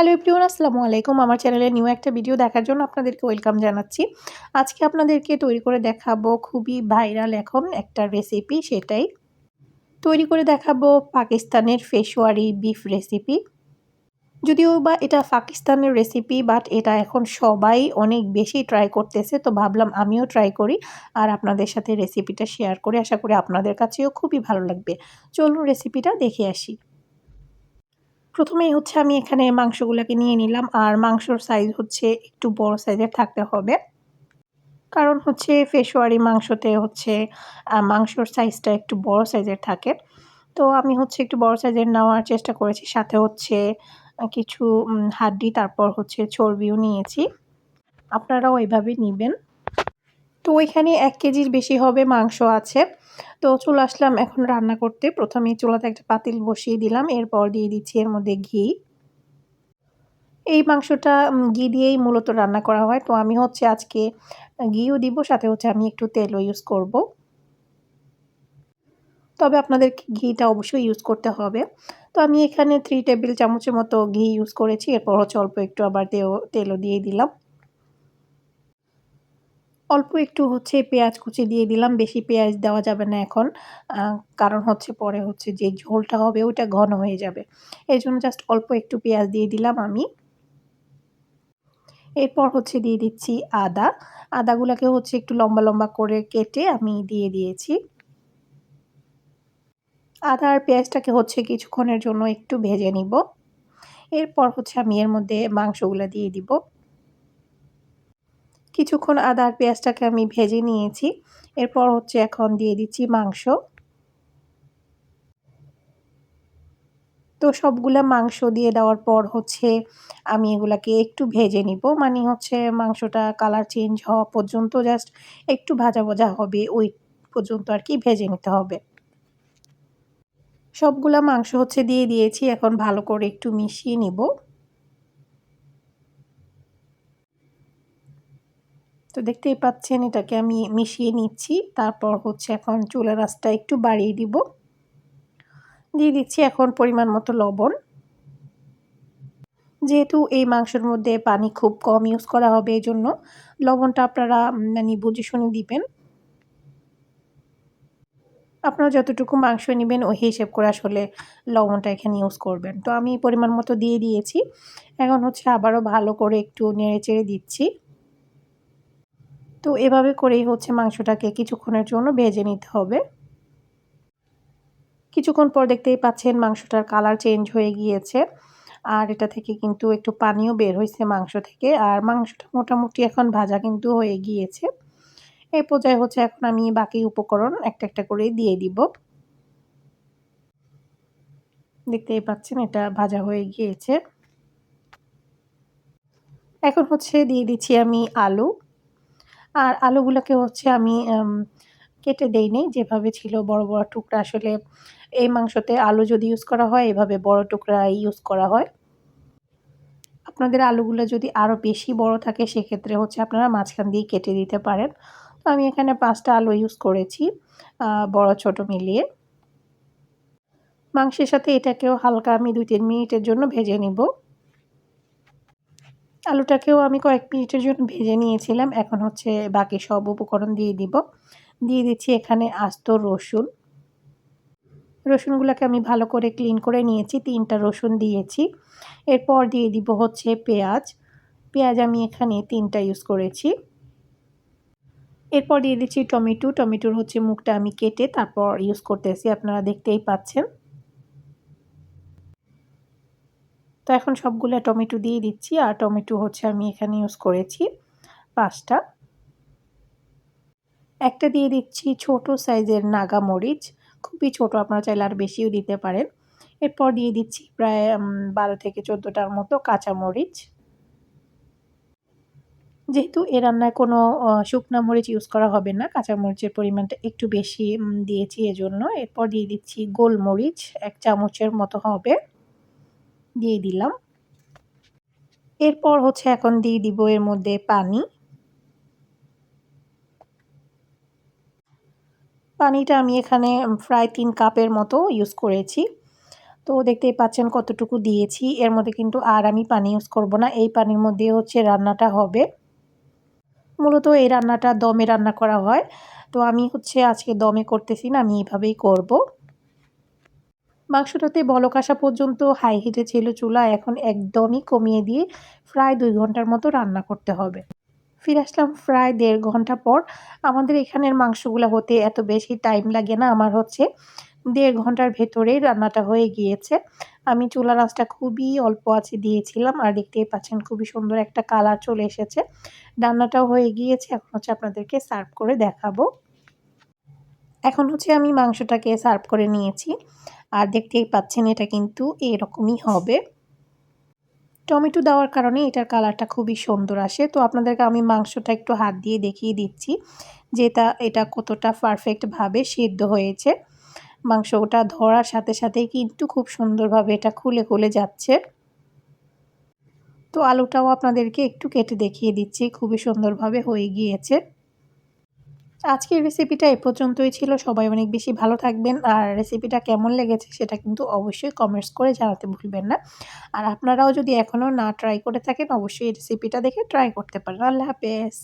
Hello everyone আসসালামু আলাইকুম আমার চ্যানেলে নিউ একটা ভিডিও দেখার জন্য আপনাদেরকে ওয়েলকাম জানাচ্ছি। আজকে আপনাদেরকে তৈরি করে দেখাবো খুবই ভাইরাল এখন একটা রেসিপি সেটাই। তৈরি করে দেখাবো পাকিস্তানের ফেশওয়ারি বিফ রেসিপি যদিও বা এটা পাকিস্তানের রেসিপি বাট এটা এখন সবাই অনেক বেশি ট্রাই করতেছে, তো ভাবলাম আমিও ট্রাই করি আর আপনাদের সাথে রেসিপিটা শেয়ার করে। আশা করি আপনাদের কাছেও খুবই ভালো লাগবে। চলুন রেসিপিটা দেখে আসি। প্রথমেই হচ্ছে আমি এখানে মাংসগুলোকে নিয়ে নিলাম, আর মাংসর সাইজ হচ্ছে একটু বড় সাইজের থাকতে হবে। কারণ হচ্ছে ফেসওয়ারি মাংসতে হচ্ছে মাংসর সাইজটা একটু বড় সাইজের থাকে। তো আমি হচ্ছে একটু বড় সাইজের নেওয়ার চেষ্টা করেছি, সাথে হচ্ছে কিছু হাড্ডি, তারপর হচ্ছে চর্বিও নিয়েছি। আপনারাও ওইভাবে নেবেন। তো ওইখানে এক কেজির বেশি হবে মাংস আছে। তো চলে আসলাম এখন রান্না করতে। প্রথমে চুলাতে একটা পাতিল বসিয়ে দিলাম, এরপর দিয়ে দিচ্ছি এর মধ্যে ঘি। এই মাংসটা ঘি দিয়েই মূলত রান্না করা হয়। তো আমি হচ্ছে আজকে ঘিও দিব, সাথে হচ্ছে আমি একটু তেলও ইউজ করব। তবে আপনাদের ঘিটা অবশ্যই ইউজ করতে হবে। তো আমি এখানে থ্রি টেবিল চামচের মতো ঘি ইউজ করেছি, এরপর হচ্ছে অল্প একটু আবার তেলও দিয়ে দিলাম। অল্প একটু হচ্ছে পেঁয়াজ কুচি দিয়ে দিলাম, বেশি পেঁয়াজ দেওয়া যাবে না এখন। কারণ হচ্ছে পরে হচ্ছে যে ঝোলটা হবে ওইটা ঘন হয়ে যাবে। এই জন্য জাস্ট অল্প একটু পেঁয়াজ দিয়ে দিলাম আমি। এরপর হচ্ছে দিয়ে দিচ্ছি আদা। আদাগুলোকে হচ্ছে একটু লম্বা লম্বা করে কেটে আমি দিয়ে দিয়েছি। আদা আর পেঁয়াজটাকে হচ্ছে কিছুক্ষণের জন্য একটু ভেজে নিব। এরপর হচ্ছে আমি এর মধ্যে মাংসগুলো দিয়ে দিব। কিছুক্ষণ আদা আর পেঁয়াজটাকে আমি ভেজে নিয়েছি। এরপর হচ্ছে এখন দিয়ে দিচ্ছি মাংস। তো সবগুলা মাংস দিয়ে দেওয়ার পর হচ্ছে আমি এগুলাকে একটু ভেজে নিব। মানে হচ্ছে মাংসটা কালার চেঞ্জ হওয়া পর্যন্ত জাস্ট একটু ভাজা ভাজা হবে, ওই পর্যন্ত আর কি ভেজে নিতে হবে। সবগুলা মাংস হচ্ছে দিয়ে দিয়েছি, এখন ভালো করে একটু মিশিয়ে নিব। তো দেখতেই পাচ্ছেন, এটাকে আমি মিশিয়ে নিচ্ছি। তারপর হচ্ছে এখন চুলের আঁচটা একটু বাড়িয়ে দিব। দিয়ে দিচ্ছি এখন পরিমাণ মতো লবণ। যেহেতু এই মাংসের মধ্যে পানি খুব কম ইউজ করা হবে এই জন্য লবণটা আপনারা মানে বুঝে শুনে দিবেন। আপনারা যতটুকু মাংস নেবেন, ওই হিসেব করে আসলে লবণটা এখানে ইউজ করবেন। তো আমি পরিমাণ মতো দিয়ে দিয়েছি। এখন হচ্ছে আবারও ভালো করে একটু নেড়ে চেড়ে দিচ্ছি। তো এভাবে করেই হচ্ছে মাংসটাকে কিছুক্ষণের জন্য ভেজে নিতে হবে। কিছুক্ষণ পর দেখতেই পাচ্ছেন মাংসটার কালার চেঞ্জ হয়ে গিয়েছে। আর এটা থেকে কিন্তু একটু পানিও বের হয়েছে মাংস থেকে। আর মাংসটা মোটামুটি এখন ভাজা কিন্তু হয়ে গিয়েছে। এই পর্যায়ে হচ্ছে এখন আমি বাকি উপকরণ একটা একটা করে দিয়ে দিব। দেখতেই পাচ্ছেন এটা ভাজা হয়ে গিয়েছে। এখন হচ্ছে দিয়ে দিচ্ছি আমি আলু। আর আলুগুলোকে হচ্ছে আমি কেটে দেই নেই। যেভাবে ছিল বড় বড় টুকরা আসলে এই মাংসতে আলু যদি ইউজ করা হয়, এভাবে বড় টুকরা ইউজ করা হয়। আপনাদের আলুগুলো যদি আরও বেশি বড় থাকে, সেক্ষেত্রে হচ্ছে আপনারা মাঝখান দিয়ে কেটে দিতে পারেন। তো আমি এখানে পাঁচটা আলু ইউজ করেছি বড়, ছোট মিলিয়ে। মাংসের সাথে এটাকেও হালকা আমি দুই, তিন মিনিটের জন্য ভেজে নিব। আলুটাকেও আমি কয়েক মিনিটের জন্য ভেজে নিয়েছিলাম। এখন হচ্ছে বাকি সব উপকরণ দিয়ে দিব। দিয়ে দিচ্ছি এখানে আস্ত রসুন। রসুনগুলোকে আমি ভালো করে ক্লিন করে নিয়েছি, তিনটা রসুন দিয়েছি। এরপর দিয়ে দিব হচ্ছে পেঁয়াজ। পেঁয়াজ আমি এখানে তিনটা ইউজ করেছি। এরপর দিয়ে দিচ্ছি টমেটো। টমেটোর হচ্ছে মুখটা আমি কেটে তারপর ইউজ করতেছি, আপনারা দেখতেই পাচ্ছেন। তো এখন সবগুলো টমেটো দিয়ে দিচ্ছি, আর টমেটো হচ্ছে আমি এখানে ইউজ করেছি পাঁচটা। একটা দিয়ে দিচ্ছি ছোট সাইজের নাগা মরিচ, খুবই ছোট, আপনারা চাইলে আর বেশিও দিতে পারেন। এরপর দিয়ে দিচ্ছি প্রায় বারো থেকে চোদ্দোটার মতো কাঁচা মরিচ। যেহেতু এ রান্নায় কোনো শুকনা মরিচ ইউজ করা হবে না, কাঁচা মরিচের পরিমাণটা একটু বেশি দিয়েছি এজন্য। এরপর দিয়ে দিচ্ছি গোলমরিচ, এক চামচের মতো হবে। দিয়ে দিলাম। এরপর হচ্ছে এখন দিয়ে দিব এর মধ্যে পানি। পানিটা আমি এখানে প্রায় তিন কাপের মতো ইউজ করেছি। তো দেখতেই পাচ্ছেন কতটুকু দিয়েছি। এর মধ্যে কিন্তু আর আমি পানি ইউজ করব না। এই পানির মধ্যে হচ্ছে রান্নাটা হবে। মূলত এই রান্নাটা দমে রান্না করা হয়। তো আমি হচ্ছে আজকে দমে করতেছি না, আমি এইভাবেই করব। মাংসটাতে বলক আসা পর্যন্ত হাই হিটে ছিল চুলা, এখন একদমই কমিয়ে দিয়ে প্রায় দুই ঘণ্টার মতো রান্না করতে হবে। ফিরে আসলাম প্রায় দেড় ঘণ্টা পর। আমাদের এখানের মাংসগুলো হতে এত বেশি টাইম লাগে না, আমার হচ্ছে দেড় ঘণ্টার ভেতরেই রান্নাটা হয়ে গিয়েছে। আমি চুলা রাসটা খুবই অল্প আছে দিয়েছিলাম, আর দেখতেই পাচ্ছেন খুবই সুন্দর একটা কালার চলে এসেছে। রান্নাটাও হয়ে গিয়েছে, এখন হচ্ছে আপনাদেরকে সার্ভ করে দেখাবো। এখন হচ্ছে আমি মাংসটাকে সার্ভ করে নিয়েছি। আর দেখতেই পাচ্ছেন এটা কিন্তু এরকমই হবে। টমেটো দেওয়ার কারণে এটার কালারটা খুবই সুন্দর আসে। তো আপনাদেরকে আমি মাংসটা একটু হাত দিয়ে দেখিয়ে দিচ্ছি যে এটা এটা কতটা পারফেক্টভাবে সিদ্ধ হয়েছে। মাংসটা ধরার সাথে সাথেই কিন্তু খুব সুন্দরভাবে এটা খুলে খুলে যাচ্ছে। তো আলুটাও আপনাদেরকে একটু কেটে দেখিয়ে দিচ্ছি, খুবই সুন্দরভাবে হয়ে গিয়েছে। আজকের রেসিপিটা এ পর্যন্তই ছিল। সবাই অনেক বেশি ভালো থাকবেন। আর রেসিপিটা কেমন লেগেছে সেটা কিন্তু অবশ্যই কমেন্টস করে জানাতে ভুলবেন না। আর আপনারাও যদি এখনও না ট্রাই করে থাকেন, অবশ্যই এই রেসিপিটা দেখে ট্রাই করতে পারেন। আল্লাহ হাফেজ।